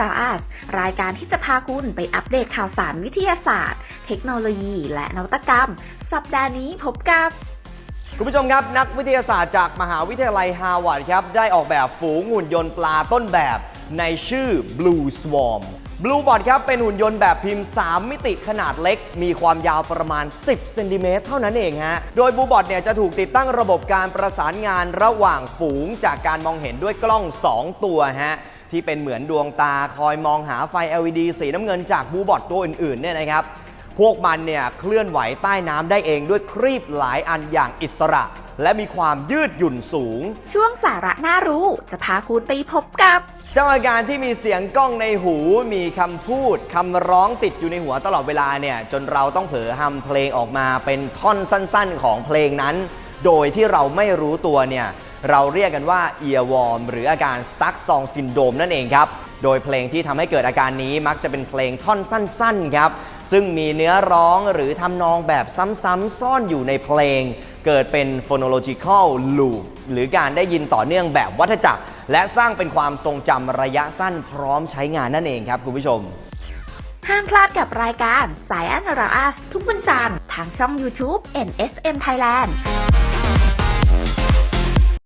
ราอัสรายการที่จะพาคุณไปอัปเดตข่าวสารวิทยาศาสตร์ เทคโนโลยี และนวัตกรรม สัปดาห์นี้พบกับคุณผู้ชมครับ นักวิทยาศาสตร์จากมหาวิทยาลัยฮาร์วาร์ดครับ ได้ออกแบบฝูงหุ่นยนต์ปลาต้นแบบในชื่อ Blue Swarm Blue Bot ครับ เป็นหุ่นยนต์แบบพิมพ์ 3 มิติขนาดเล็ก มีความยาวประมาณ 10เซนติเมตรเท่านั้นเองฮะ โดย Blue Bot เนี่ยจะถูกติดตั้งระบบการประสานงานระหว่างฝูงจากการมองเห็นด้วยกล้อง 2 ตัวฮะ ที่เป็นเหมือนดวงตาคอยมองหาไฟ LED สีน้ำเงินจากบูบอทตัวอื่นๆเนี่ยนะครับ พวกมันเนี่ยเคลื่อนไหวใต้น้ำได้เองด้วยครีบหลายอันอย่างอิสระ และมีความยืดหยุ่นสูง ช่วงสาระน่ารู้ จะพาคุณไปพบกับ เจ้าอาการที่มีเสียงกล้องในหู มีคำพูดคำร้องติดอยู่ในหัวตลอดเวลาเนี่ยจนเราต้องเผลอฮัมเพลงออกมาเป็นท่อนสั้น ๆ ของเพลงนั้น โดยที่เราไม่รู้ตัวเนี่ย เราเรียกกันว่า earworm หรืออาการ stuck song syndrome นั่นเองครับ โดยเพลงที่ทำให้เกิดอาการนี้มักจะเป็นเพลงท่อนสั้นๆครับ ซึ่งมีเนื้อร้องหรือทำนองแบบซ้ำๆซ่อนอยู่ในเพลง เกิดเป็น phonological loop หรือการได้ยินต่อเนื่องแบบวัฏจักร และสร้างเป็นความทรงจำระยะสั้นพร้อมใช้งานนั่นเองครับคุณผู้ชมห้ามพลาดกับรายการสายอันราอัสทุกวันจันทร์ทางช่อง YouTube NSM Thailand